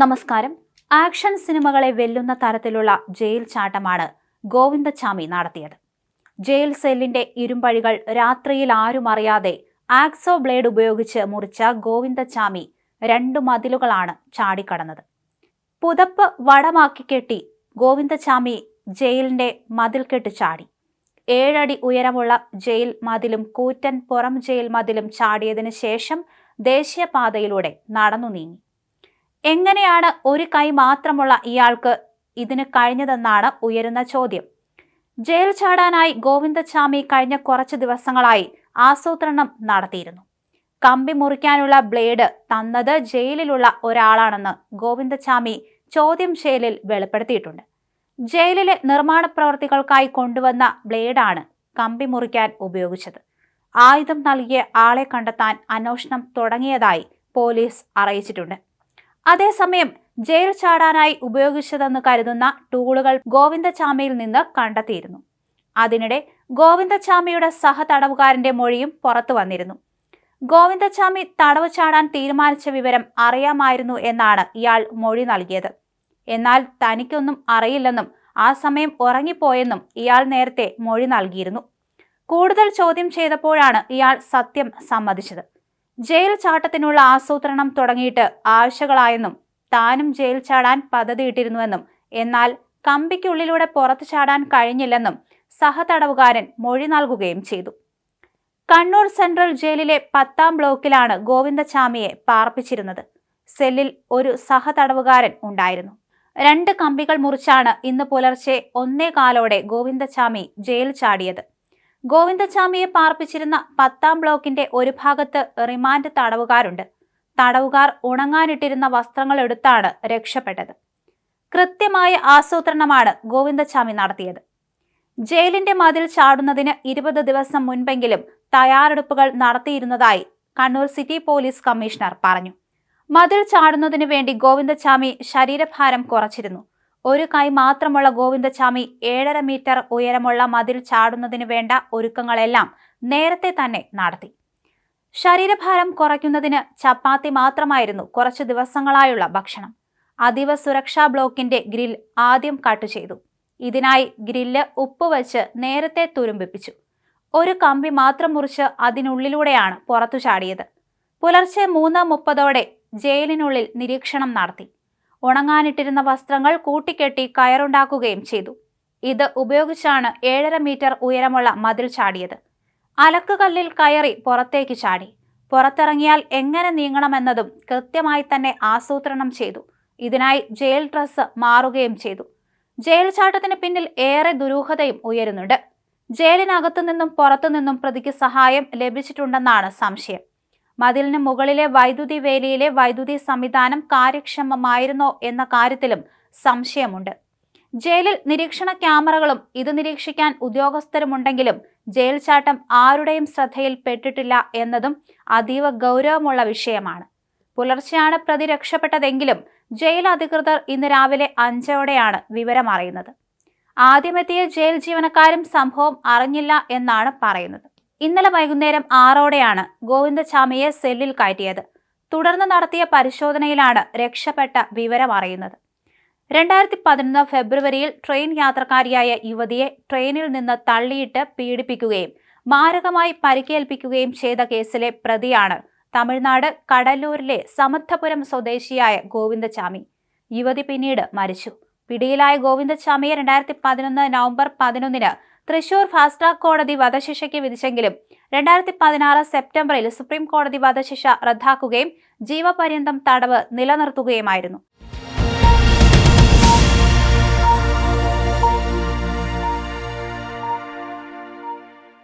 നമസ്കാരം. ആക്ഷൻ സിനിമകളെ വെല്ലുന്ന തരത്തിലുള്ള ജയിൽ ചാട്ടമാണ് ഗോവിന്ദച്ചാമി നടത്തിയത്. ജയിൽ സെല്ലിന്റെ ഇരുമ്പഴികൾ രാത്രിയിൽ ആരും അറിയാതെ ആക്സോ ബ്ലേഡ് ഉപയോഗിച്ച് മുറിച്ച ഗോവിന്ദച്ചാമി രണ്ടു മതിലുകളാണ് ചാടിക്കടന്നത്. പുതപ്പ് വടമാക്കി കെട്ടി ഗോവിന്ദച്ചാമി ജയിലിന്റെ മതിൽ കെട്ട് ചാടി. ഏഴടി ഉയരമുള്ള ജയിൽ മതിലും കൂറ്റൻ പുറം ജയിൽ മതിലും ചാടിയതിനു ശേഷം ദേശീയപാതയിലൂടെ നടന്നു നീങ്ങി. എങ്ങനെയാണ് ഒരു കൈ മാത്രമുള്ള ഇയാൾക്ക് ഇതിന് കഴിഞ്ഞതെന്നാണ് ഉയരുന്ന ചോദ്യം. ജയിൽ ചാടാനായി ഗോവിന്ദച്ചാമി കഴിഞ്ഞ കുറച്ച് ദിവസങ്ങളായി ആസൂത്രണം നടത്തിയിരുന്നു. കമ്പി മുറിക്കാനുള്ള ബ്ലേഡ് തന്നത് ജയിലിലുള്ള ഒരാളാണെന്ന് ഗോവിന്ദച്ചാമി ചോദ്യം ചെയ്യലിൽ വെളിപ്പെടുത്തിയിട്ടുണ്ട്. ജയിലിലെ നിർമ്മാണ പ്രവർത്തികൾക്കായി കൊണ്ടുവന്ന ബ്ലേഡാണ് കമ്പി മുറിക്കാൻ ഉപയോഗിച്ചത്. ആയുധം നൽകിയ ആളെ കണ്ടെത്താൻ അന്വേഷണം തുടങ്ങിയതായി പോലീസ് അറിയിച്ചിട്ടുണ്ട്. അതേസമയം ജയിൽ ചാടാനായി ഉപയോഗിച്ചതെന്ന് കരുതുന്ന ടൂളുകൾ ഗോവിന്ദചാമയിൽ നിന്ന് കണ്ടെത്തിയിരുന്നു. അതിനിടെ ഗോവിന്ദചാമിയുടെ സഹതടവുകാരന്റെ മൊഴിയും പുറത്തു വന്നിരുന്നു. ഗോവിന്ദചാമി തടവ് ചാടാൻ തീരുമാനിച്ച വിവരം അറിയാമായിരുന്നു എന്നാണ് ഇയാൾ മൊഴി നൽകിയത്. എന്നാൽ തനിക്കൊന്നും അറിയില്ലെന്നും ആ സമയം ഉറങ്ങിപ്പോയെന്നും ഇയാൾ നേരത്തെ മൊഴി നൽകിയിരുന്നു. കൂടുതൽ ചോദ്യം ചെയ്തപ്പോഴാണ് ഇയാൾ സത്യം സമ്മതിച്ചത്. ജയിൽ ചാട്ടത്തിനുള്ള ആസൂത്രണം തുടങ്ങിയിട്ട് ആഴ്ചകളായെന്നും താനും ജയിൽ ചാടാൻ പദ്ധതിയിട്ടിരുന്നുവെന്നും എന്നാൽ കമ്പിക്കുള്ളിലൂടെ പുറത്തു ചാടാൻ കഴിഞ്ഞില്ലെന്നും സഹതടവുകാരൻ മൊഴി നൽകുകയും ചെയ്തു. കണ്ണൂർ സെൻട്രൽ ജയിലിലെ പത്താം ബ്ലോക്കിലാണ് ഗോവിന്ദചാമിയെ പാർപ്പിച്ചിരുന്നത്. സെല്ലിൽ ഒരു സഹതടവുകാരൻ ഉണ്ടായിരുന്നു. രണ്ട് കമ്പികൾ മുറിച്ചാണ് ഇന്ന് പുലർച്ചെ ഒന്നേ കാലോടെ ഗോവിന്ദചാമി ജയിൽ ചാടിയത്. ഗോവിന്ദചാമിയെ പാർപ്പിച്ചിരുന്ന പത്താം ബ്ലോക്കിന്റെ ഒരു ഭാഗത്ത് റിമാൻഡ് തടവുകാരുണ്ട്. തടവുകാർ ഉണങ്ങാനിട്ടിരുന്ന വസ്ത്രങ്ങൾ എടുത്താണ് രക്ഷപ്പെട്ടത്. കൃത്യമായ ആസൂത്രണമാണ് ഗോവിന്ദസ്വാമി നടത്തിയത്. ജയിലിന്റെ മതിൽ ചാടുന്നതിന് ഇരുപത് ദിവസം മുൻപെങ്കിലും തയ്യാറെടുപ്പുകൾ നടത്തിയിരുന്നതായി കണ്ണൂർ സിറ്റി പോലീസ് കമ്മീഷണർ പറഞ്ഞു. മതിൽ ചാടുന്നതിനു വേണ്ടി ഗോവിന്ദസ്വാമി ശരീരഭാരം കുറച്ചിരുന്നു. ഒരു കൈ മാത്രമുള്ള ഗോവിന്ദസ്വാമി ഏഴര മീറ്റർ ഉയരമുള്ള മതിൽ ചാടുന്നതിന് വേണ്ട ഒരുക്കങ്ങളെല്ലാം നേരത്തെ തന്നെ നടത്തി. ശരീരഭാരം കുറയ്ക്കുന്നതിന് ചപ്പാത്തി മാത്രമായിരുന്നു കുറച്ച് ദിവസങ്ങളായുള്ള ഭക്ഷണം. അതീവ സുരക്ഷാ ബ്ലോക്കിന്റെ ഗ്രിൽ ആദ്യം കട്ട് ചെയ്തു. ഇതിനായി ഗ്രില്ല് ഉപ്പ് വച്ച് നേരത്തെ തുരുമ്പിപ്പിച്ചു. ഒരു കമ്പി മാത്രം മുറിച്ച് അതിനുള്ളിലൂടെയാണ് പുറത്തു ചാടിയത്. പുലർച്ചെ മൂന്ന് മുപ്പതോടെ ജയിലിനുള്ളിൽ നിരീക്ഷണം നടത്തി. ഉണങ്ങാനിട്ടിരുന്ന വസ്ത്രങ്ങൾ കൂട്ടിക്കെട്ടി കയറുണ്ടാക്കുകയും ചെയ്തു. ഇത് ഉപയോഗിച്ചാണ് ഏഴര മീറ്റർ ഉയരമുള്ള മതിൽ ചാടിയത്. അലക്കുകല്ലിൽ കയറി പുറത്തേക്ക് ചാടി. പുറത്തിറങ്ങിയാൽ എങ്ങനെ നീങ്ങണമെന്നതും കൃത്യമായി തന്നെ ആസൂത്രണം ചെയ്തു. ഇതിനായി ജയിൽ ഡ്രസ്സ് മാറുകയും ചെയ്തു. ജയിൽ ചാട്ടത്തിന് പിന്നിൽ ഏറെ ദുരൂഹതയും ഉയരുന്നുണ്ട്. ജയിലിനകത്തു നിന്നും പുറത്തു നിന്നും പ്രതിക്ക് സഹായം ലഭിച്ചിട്ടുണ്ടെന്നാണ് സംശയം. മതിലിന് മുകളിലെ വൈദ്യുതി വേലിയിലെ വൈദ്യുതി സംവിധാനം കാര്യക്ഷമമായിരുന്നോ എന്ന കാര്യത്തിലും സംശയമുണ്ട്. ജയിലിൽ നിരീക്ഷണ ക്യാമറകളും ഇത് നിരീക്ഷിക്കാൻ ഉദ്യോഗസ്ഥരുമുണ്ടെങ്കിലും ജയിൽ ചാട്ടം ആരുടെയും ശ്രദ്ധയിൽ പെട്ടിട്ടില്ല എന്നതും അതീവ ഗൗരവമുള്ള വിഷയമാണ്. പുലർച്ചെയാണ് പ്രതി രക്ഷപ്പെട്ടതെങ്കിലും ജയിൽ അധികൃതർ ഇന്ന് രാവിലെ അഞ്ചോടെയാണ് വിവരമറിയുന്നത്. ആദ്യമെത്തിയ ജയിൽ ജീവനക്കാരും സംഭവം അറിഞ്ഞില്ല എന്നാണ് പറയുന്നത്. ഇന്നലെ വൈകുന്നേരം ആറോടെയാണ് ഗോവിന്ദസ്വാമിയെ സെല്ലിൽ കയറ്റിയത്. തുടർന്ന് നടത്തിയ പരിശോധനയിലാണ് രക്ഷപ്പെട്ട വിവരം അറിയുന്നത്. രണ്ടായിരത്തി പതിനൊന്ന് ഫെബ്രുവരിയിൽ ട്രെയിൻ യാത്രക്കാരിയായ യുവതിയെ ട്രെയിനിൽ നിന്ന് തള്ളിയിട്ട് പീഡിപ്പിക്കുകയും മാരകമായി പരിക്കേൽപ്പിക്കുകയും ചെയ്ത കേസിലെ പ്രതിയാണ് തമിഴ്നാട് കടലൂരിലെ സമർത്ഥപുരം സ്വദേശിയായ ഗോവിന്ദചാമി യുവതി പിന്നീട് മരിച്ചു. പിടിയിലായ ഗോവിന്ദചാമിയെ രണ്ടായിരത്തി പതിനൊന്ന് നവംബർ പതിനൊന്നിന് തൃശൂർ ഫാസ്റ്റ് ട്രാക്ക് കോടതി വധശിക്ഷയ്ക്ക് വിധിച്ചെങ്കിലും രണ്ടായിരത്തി പതിനാറ് സെപ്റ്റംബറിൽ സുപ്രീം കോടതി വധശിക്ഷ റദ്ദാക്കുകയും ജീവപര്യന്തം തടവ് നിലനിർത്തുകയുമായിരുന്നു